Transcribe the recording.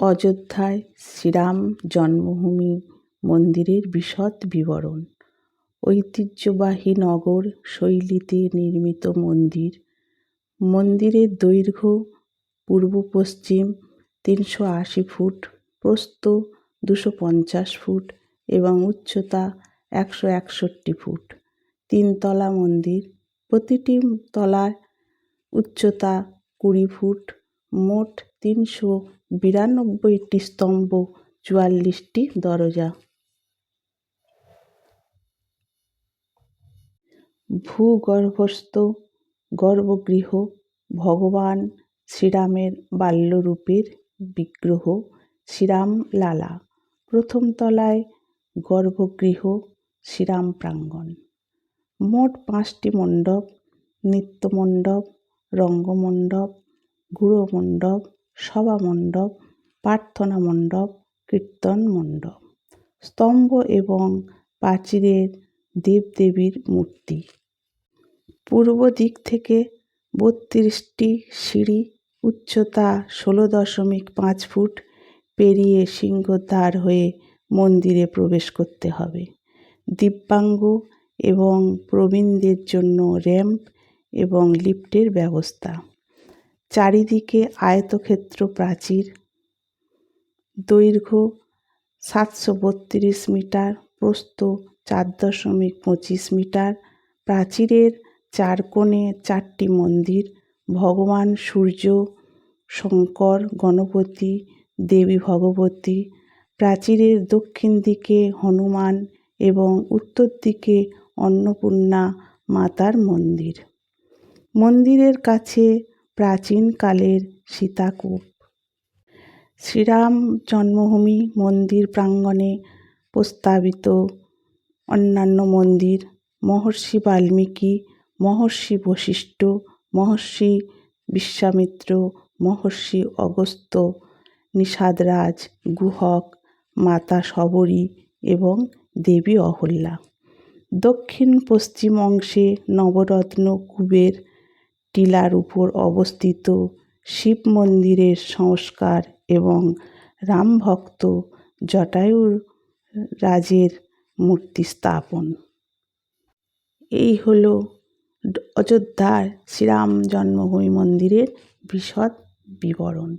অযোধ্যায় শ্রীরাম জন্মভূমি মন্দিরের বিশদ বিবরণ। ঐতিহ্যবাহী নগর শৈলীতে নির্মিত মন্দির। মন্দিরের দৈর্ঘ্য পূর্ব পশ্চিম তিনশো আশি ফুট, প্রস্থ দুশো পঞ্চাশ ফুট এবং উচ্চতা একশো একষট্টি ফুট। তিনতলা মন্দির, প্রতিটি তলার উচ্চতা কুড়ি ফুট, মোট তিনশো বিরানব্বইটি স্তম্ভ, চুয়াল্লিশটি দরজা। ভূগর্ভস্থ, গর্ভগৃহ, ভগবান শ্রীরামের বাল্যরূপের বিগ্রহ শ্রীরাম লালা প্রথম তলায় গর্ভগৃহ, শ্রীরাম প্রাঙ্গণ। মোট পাঁচটি মণ্ডপ, নৃত্যমণ্ডপ, রঙ্গমণ্ডপ, গুঁড়োমণ্ডপ সভামণ্ডপ, প্রার্থনা মণ্ডপ, কীর্তন মণ্ডপ। স্তম্ভ এবং প্রাচীরের দেবদেবীর মূর্তি। পূর্ব দিক থেকে বত্রিশটি সিঁড়ি, উচ্চতা ষোলো দশমিক পাঁচ ফুট, পেরিয়ে সিংহদ্বার হয়ে মন্দিরে প্রবেশ করতে হবে। দিব্যাঙ্গ এবং প্রবীণদের জন্য র্যাম্প এবং লিফটের ব্যবস্থা। চারিদিকে আয়তক্ষেত্র প্রাচীর। দৈর্ঘ্য সাতশো বত্রিশ মিটার, প্রস্থ চার দশমিক পঁচিশ মিটার। প্রাচীরের চার কোণে চারটি মন্দির, ভগবান, সূর্য, শঙ্কর, গণপতি, দেবী ভগবতী। প্রাচীরের দক্ষিণ দিকে হনুমান এবং উত্তর দিকে অন্নপূর্ণা মাতার মন্দির। মন্দিরের কাছে প্রাচীনকালের সীতাকূপ। শ্রীরাম জন্মভূমি মন্দির প্রাঙ্গণে প্রস্তাবিত অন্যান্য মন্দির, মহর্ষি বাল্মীকি, মহর্ষি বশিষ্ঠ, মহর্ষি বিশ্বামিত্র, মহর্ষি অগস্ত্য, নিষাদরাজ, গুহক, মাতা শবরী এবং দেবী অহল্যা। দক্ষিণ পশ্চিম অংশে নবরত্ন কুবের টিলার উপর অবস্থিত শিব মন্দিরের সংস্কার এবং রামভক্ত জটায়ুর রাজের মূর্তি স্থাপন। এই হল অযোধ্যার শ্রীরাম জন্মভূমি মন্দিরের বিশদ বিবরণ।